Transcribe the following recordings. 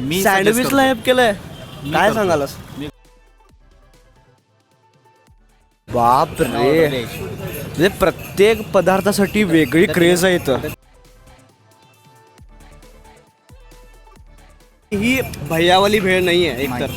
मी सँडविचला help केलंय. मी काय करतो. सांगालस? मी- बाप रे. म्हणजे प्रत्येक पदार्थासाठी वेगळी क्रेज आहे इथं. ही भैयावाली भेळ नाही आहे एकतर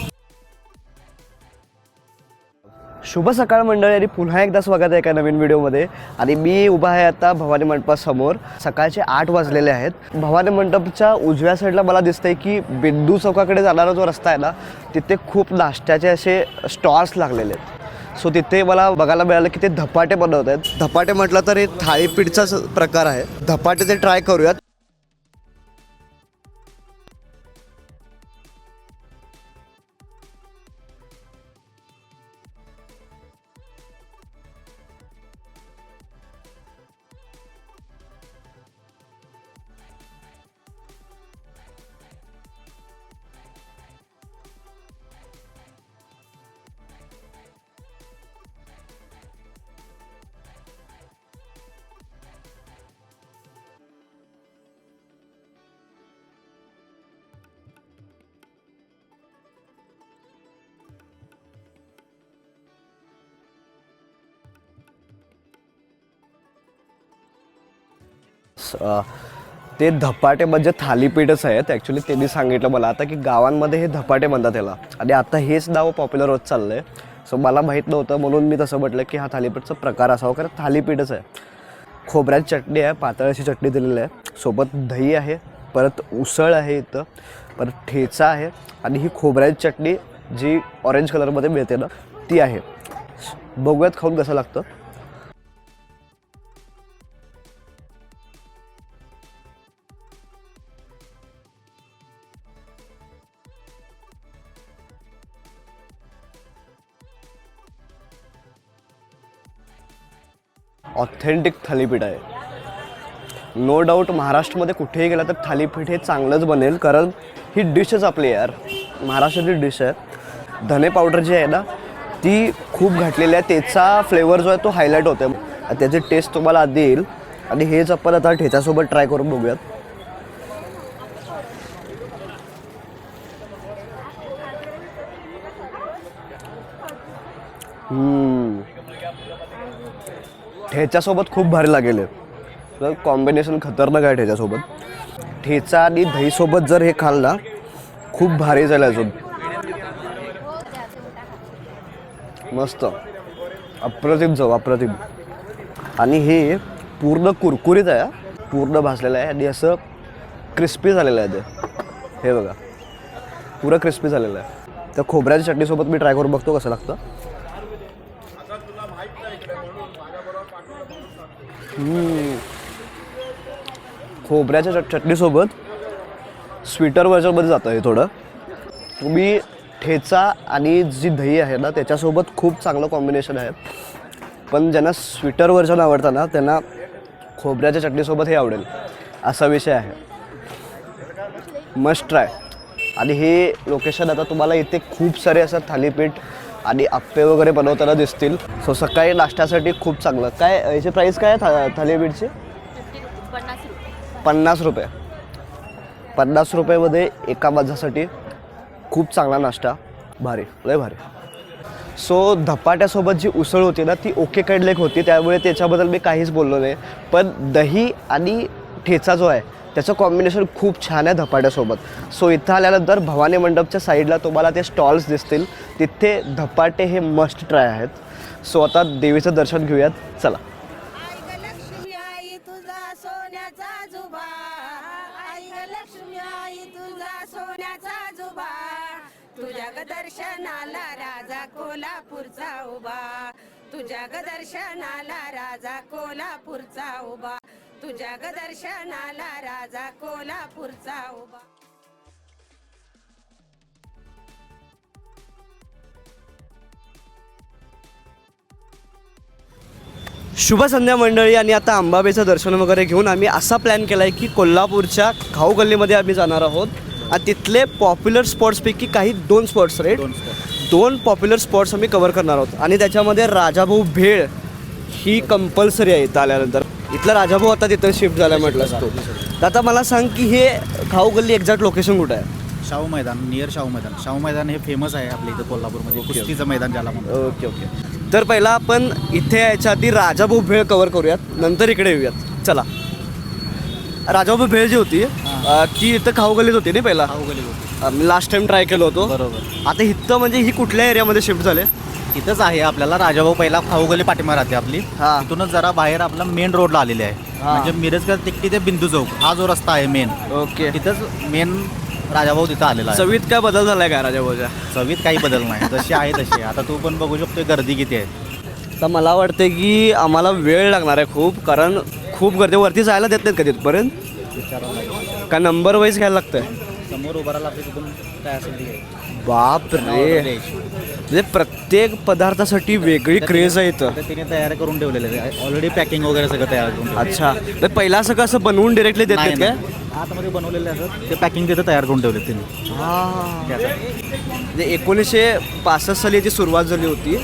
शुभ सकाळ मंडळी आणि पुन्हा एकदा स्वागत आहे एका नवीन व्हिडिओमध्ये. आणि मी उभा आहे आता भवानी मंडपासमोर. सकाळचे आठ वाजलेले आहेत. भवानी मंडपच्या उजव्या साईडला मला दिसतंय की बिंदू चौकाकडे जाणारा जो रस्ता आहे ना तिथे खूप नाश्त्याचे असे स्टॉल्स लागलेले आहेत. सो तिथे मला बघायला मिळालं की ते धपाटे बनवत आहेत. धपाटे म्हटलं तर हे थाळीपीठचा स- प्रकार आहे. धपाटे ते ट्राय करूयात. ते धपाटे म्हणजे थालीपीठच आहेत ॲक्च्युली त्यांनी सांगितलं मला आता की गावांमध्ये हे धपाटे म्हणतात त्याला आणि आता हेच नाव पॉप्युलर होत चाललं आहे सो मला माहीत नव्हतं म्हणून मी तसं म्हटलं की हा थालीपीठचा प्रकार असावा कारण थालीपीठच आहे. खोबऱ्याची चटणी आहे पातळाची चटणी दिलेली आहे. सोबत दही आहे परत उसळ आहे इथं परत ठेचा आहे आणि ही खोबऱ्याची चटणी जी ऑरेंज कलरमध्ये मिळते ना ती आहे. बघूयात खाऊन कसं लागतं. ऑथेंटिक थालीपीठ आहे. नो डाऊट महाराष्ट्रामध्ये कुठेही गेला तर थालीपीठ हे चांगलंच बनेल कारण ही डिशच आपली यार. महाराष्ट्राची डिश आहे. धने पावडर जी आहे ना ती खूप घातलेली आहे. त्याचा फ्लेवर जो आहे तो हायलाईट होतो आहे त्याची टेस्ट तुम्हाला आधी येईल. आणि हेच आपण आता ठेच्यासोबत ट्राय करून बघूयात. Hmm. ठेच्यासोबत खूप भारी लागेल कॉम्बिनेशन खतरनाक आहे ठेच्यासोबत. ठेचा आणि दहीसोबत जर हे खाल्ला खूप भारी झालं अजून. मस्त. अप्रतिम जाऊ अप्रतिम. आणि हे पूर्ण कुरकुरीत आहे पूर्ण भाजलेलं आहे आणि असं क्रिस्पी झालेलं आहे ते. हे बघा. पुरं क्रिस्पी झालेलं आहे. त्या खोबऱ्याच्या चटणीसोबत मी ट्राय करून बघतो कसं लागतं. खोबऱ्याच्या चट चटणीसोबत स्वीटर वर्जनमध्ये जातं हे थोडं. तुम्ही ठेचा आणि जी दही आहे ना त्याच्यासोबत खूप चांगलं कॉम्बिनेशन आहे. पण ज्यांना स्वीटर वर्जन आवडतं ना त्यांना खोबऱ्याच्या चटणीसोबत हे आवडेल. असा विषय आहे. मस्ट ट्राय आणि हे लोकेशन आता तुम्हाला इथे खूप सारे असं थालीपीठ आणि आप्पे वगैरे बनवताना दिसतील. सो सकाळी नाश्त्यासाठी खूप चांगलं. काय याची प्राईस काय आहे था थालीपीठची? पन्नास रुपये. पन्नास रुपयेमध्ये एका माझ्यासाठी खूप चांगला नाश्ता. भारी लय भारी. सो धपाट्यासोबत जी उसळ होती ना ती ओके कडलेक होती. त्यामुळे त्याच्याबद्दल मी काहीच बोललो नाही. पण दही आणि ठेचा जो आहे त्याचं कॉम्बिनेशन खूप छान आहे धपाट्यासोबत. सो इथं आल्यानंतर भवानी मंडपच्या साईडला तुम्हाला ते स्टॉल्स दिसतील. तिथे धपाटे हे मस्ट ट्राय आहेत. सो आता देवीचं दर्शन घेऊयात. चला. आई तुझा सोन्याचा लक्ष्मी आई तुझा सोन्याचा तुझ्या दर्शनाला राजा कोल्हापूरचा उभा तुझ्या दर्शनाला राजा कोल्हापूरचा उभा. तुझ्या ग दर्शनाला राजा कोल्हापूरचा उभा. शुभ संध्या मंडळी आणि आता अंबाबाईचं दर्शन वगैरे घेऊन आम्ही असा प्लॅन केला आहे की कोल्हापूरच्या खाऊ गल्लीमध्ये आम्ही जाणार आहोत. आणि तिथले पॉप्युलर स्पॉट्सपैकी काही दोन स्पॉट्स राईट दोन पॉप्युलर स्पॉट्स आम्ही कव्हर करणार आहोत. आणि त्याच्यामध्ये राजाभाऊ भेळ ही कंपल्सरी आहे इथं आल्यानंतर. इथला राजाभाऊ आता तिथं शिफ्ट झाला म्हटलं असतो. तर आता मला सांग की हे खाऊ गल्ली एक्झॅक्ट लोकेशन कुठं आहे? शाहू मैदान नियर शाहू मैदान. शाहू मैदान हे फेमस आहे आपल्या इथं कोल्हापूरमध्ये. कुस्तीचं मैदान ज्याला म्हणतो ओके ओके तर पहिला आपण इथे यायच्या आधी राजाभाऊ भेळ कव्हर करूयात. नंतर इकडे येऊयात. चला. राजाभाऊ भेळ जी होती अं, ती इथं खाऊ गल्लीत होती ना पहिला? शाहू गली होती. लास्ट टाइम ट्राय केलं होतो. बरोबर. आता इथं म्हणजे ही कुठल्या एरियामध्ये शिफ्ट झाले? इथंच आहे आपल्याला. राजाभाऊ पहिला खाऊ गली पाठीमा राहते आपली. हा. तिथूनच जरा बाहेर आपला मेन रोडला आलेले आहे. हा. म्हणजे मिरजकर तिकटी ते बिंदू चौक. हा जो रस्ता आहे मेन ओके. तिथंच मेन राजाभाऊ तिथं आलेला आहे. चवीत काय बदल झालाय का राजाभाऊच्या चवीत काही बदल नाही. जशी आहे तशी आहे. आता तू पण बघू शकतो गर्दी किती आहे. तर मला वाटते की आम्हाला वेळ लागणार आहे खूप कारण खूप गर्दी. वरती जायला देत नाहीत का तिथपर्यंत का नंबर वाईज घ्यायला लागतंय? समोर उभा राहिला आपल्या तिथून काय असेल ते. बाप रे म्हणजे प्रत्येक पदार्थासाठी वेगळी क्रेज आहे इथं तिने तयार करून ठेवलेलं आहे ऑलरेडी पॅकिंग वगैरे सगळं तयार करून ठेवलेलं आहे. अच्छा तर पहिला असं कसं बनवून डिरेक्टली देत नाहीत काय. आतमध्ये बनवलेले असतात ते पॅकिंग तिथं तयार करून ठेवले तिने हा त्यासाठी. म्हणजे एकोणीसशे पासष्ट साली याची सुरुवात झाली होती.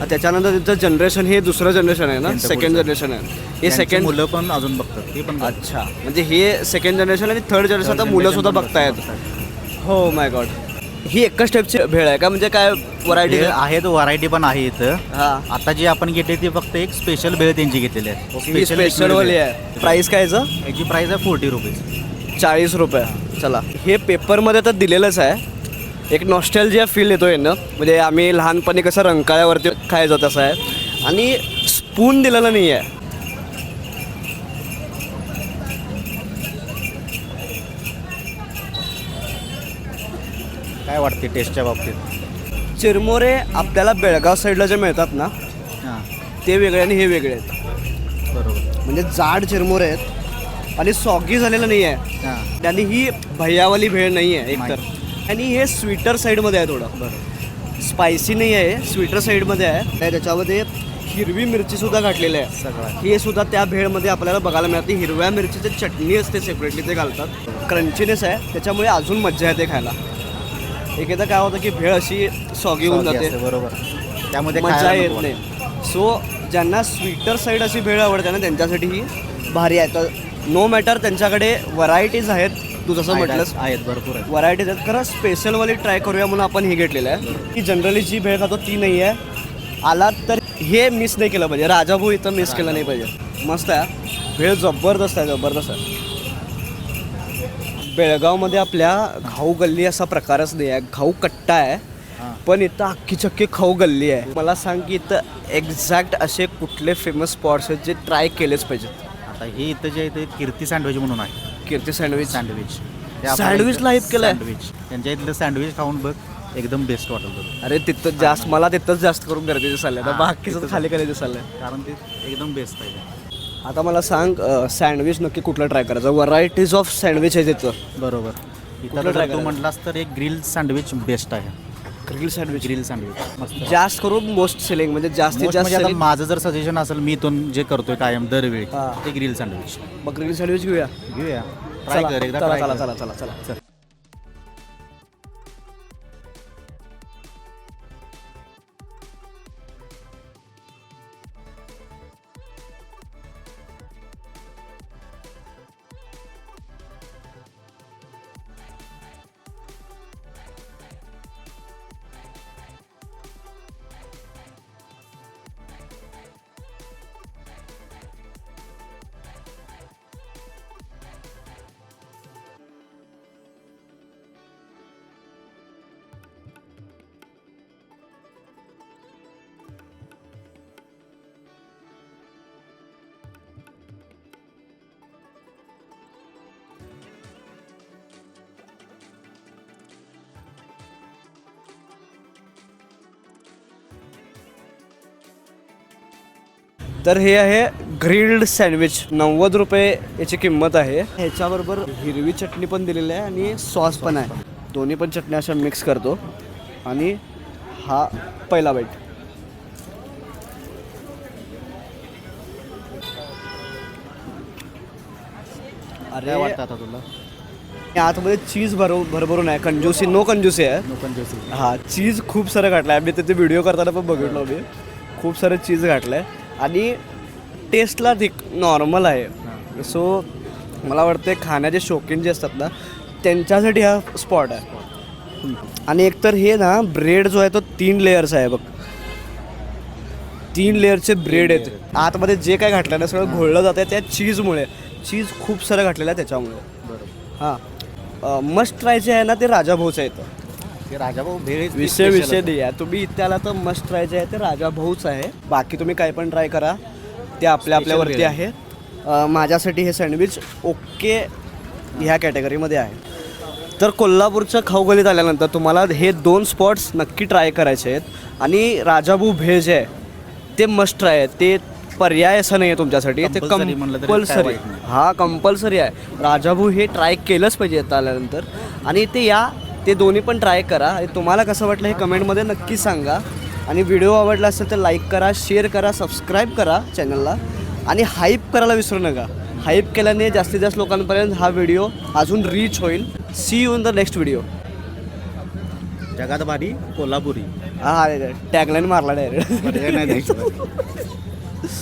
त्याच्यानंतर त्यांचं जनरेशन हे दुसरं जनरेशन आहे ना सेकंड. जनरेशन आहे. हे सेकंड मुलं पण अजून बघतात ते पण. अच्छा. म्हणजे हे सेकंड जनरेशन आणि थर्ड जनरेशन आता मुलं सुद्धा बघतायत. हो माय गॉड ही एकच टाईपची भेळ आहे का? म्हणजे काय व्हरायटी भेळ आहेत व्हरायटी पण आहे इथं. हा. आता जी आपण घेतली ती फक्त एक स्पेशल भेळ त्यांची घेतलेली आहे. स्पेशल वाली आहे. प्राइस काय याचं? याची प्राइस आहे फोर्टी रुपीज चाळीस रुपये. चला. हे पेपरमध्ये तर दिलेलंच आहे. एक नॉस्टॅल्जिया फील येतो येणं म्हणजे आम्ही लहानपणी कसं रंकाळ्यावरती खायचं तसं आहे. आणि स्पून दिलेलं नाही आहे काय वाटते टेस्टच्या बाबतीत? चिरमुरे आपल्याला बेळगाव साईडला जे मिळतात ना हां. ते वेगळे आणि हे वेगळे आहेत. बरोबर. म्हणजे जाड चिरमुरे आहेत आणि सॉगी झालेलं नाही आहे हां. आणि ही भैयावाली भेळ नाही आहे एकतर आणि हे स्वीटर साईडमध्ये आहे थोडं. बरोबर स्पायसी नाही आहे स्वीटर साईडमध्ये आहे. त्याच्यामध्ये हिरवी मिरची सुद्धा घातलेली आहे. सगळं. हे सुद्धा त्या भेळमध्ये आपल्याला बघायला मिळते. हिरव्या मिरचीची चटणी असते सेपरेटली ते घालतात. क्रंचीनेस आहे. त्याच्यामुळे अजून मज्जा येते खायला. एकदा काय होतं की भेळ अशी सॉगी होऊन जाते. बरोबर. त्यामध्ये मजा येत नाही. सो ज्यांना स्वीटर साईड अशी भेळ आवडते ना त्यांच्यासाठी ही भारी आहे. तर नो मॅटर त्यांच्याकडे व्हरायटीज आहेत तू जसं. म्हटलंस आहेत भरपूर आहेत. व्हरायटीज आहेत. खरं स्पेशलवाली ट्राय करूया म्हणून आपण हे घेतलेलं आहे. की जनरली जी भेळ खातो ती नाही आहे आलात तर हे मिस नाही केलं पाहिजे. राजाभाऊ इथं मिस केलं नाही पाहिजे. मस्त आहे. भेळ जबरदस्त आहे जबरदस्त आहे. बेळगावमध्ये आपल्या खाऊ गल्ली असा प्रकारच नाही आहे. खाऊ कट्टा आहे. पण इथं अख्खी चक्की खाऊ गल्ली आहे. मला सांग की इथं एक्झॅक्ट असे कुठले फेमस स्पॉट्स आहेत जे ट्राय केलेच पाहिजेत? आता हे इथं जे आहे ते कीर्ती सँडविच म्हणून आहे. कीर्ती सँडविच? सँडविच. Sandwich ला hype केलंय? सँडविच. त्यांच्या इथलं सँडविच खाऊन बघ एकदम बेस्ट वाटलं तुला अरे तिथं जास्त मला तिथंच जास्त करून गर्दी दिसायला. तर हां, बाकीचं तिथंच. खाली खाली दिसायला. कारण ते एकदम बेस्ट आहे आता मला सांग सँडविच नक्की कुठलं ट्राय करायचं? व्हरायटीज ऑफ सँडविच आहे तिथं बरोबर. कुठलं इथं try जर तू करायचं? म्हटलास तर एक ग्रिल सँडविच बेस्ट आहे. ग्रिल सँडविच ग्रिल सँडविच मस्त. जास्त करून मोस्ट सेलिंग म्हणजे जास्तीत जास्त म्हणजे आता selling- माझं जर सजेशन असेल मी इथून जे करतोय कायम दरवेळी हां. ते ग्रिल सँडविच मग ग्रिल सँडविच घेऊया. घेऊया. ट्राय चला कर एकदा चला try चला कर. चला चला. चला. तर हे आहे ग्रिल्ड सँडविच. नव्वद रुपये याची किंमत आहे. ह्याच्याबरोबर हिरवी चटणी पण दिलेली आहे आणि सॉस पण आहे. दोन्ही पण चटण्या अशा मिक्स करतो. आणि हा पहिला बाईट अरे. वाटतं आता तुला? आतमध्ये चीज भर भरभरून आहे. कंजूसी नो कंजूसी आहे. नो कंजूसी हा चीज खूप सारं घातलं आहे मी तिथे व्हिडिओ करताना पण बघितलं मी खूप सारं चीज घातलं आहे आणि टेस्टला ठीक नॉर्मल आहे. सो मला वाटते खाण्याचे शौकीन जे असतात ना त्यांच्यासाठी हा स्पॉट आहे. आणि एकतर हे ना ब्रेड जो आहे तो तीन लेयर्स आहे बघ. तीन लेअरचे ब्रेड आहेत. आतमध्ये जे काय घातलं ना सगळं घोळलं जातं त्या चीजमुळे चीज खूप सारं घातलेलं आहे त्याच्यामुळे. बरोबर. हां. मस्ट ट्राय जे आहे ना ते राजा भाऊचं येतं ते राजाभाऊ विषय विषय आहे तुम्ही आला तर मस्ट ट्राय जे आहे ते राजा भाऊच आहे. बाकी तुम्ही काय पण ट्राय करा. ते आपल्या आपल्यावरती आहे. अं, माझ्यासाठी हे सँडविच ओके ह्या कॅटेगरीमध्ये आहे. तर कोल्हापूरच्या खाऊगलीत आल्यानंतर तुम्हाला हे दोन स्पॉट्स नक्की ट्राय करायचे आहेत. आणि राजाभाऊ भेळ जे आहे. ते मस्ट ट्राय आहे. ते पर्याय असं नाही आहे तुमच्यासाठी. ते Compulsory म्हणलं तरी काय कंपल्सरी वाईट नाही. हा कंपल्सरी आहे. राजाभाऊ हे ट्राय केलंच पाहिजे आता आल्यानंतर. आणि ते या ते दोन्ही पण ट्राय करा. आणि तुम्हाला कसं वाटलं हे कमेंटमध्ये नक्की सांगा. आणि व्हिडिओ आवडला असेल तर लाईक करा शेअर करा सबस्क्राईब करा चॅनलला आणि हाईप करायला विसरू नका. हाईप केल्याने जास्तीत जास्त लोकांपर्यंत हा व्हिडिओ अजून रीच होईल. See you in the next video जगात भारी कोल्हापुरी. हा टॅगलाईन मारला डायरेक्ट.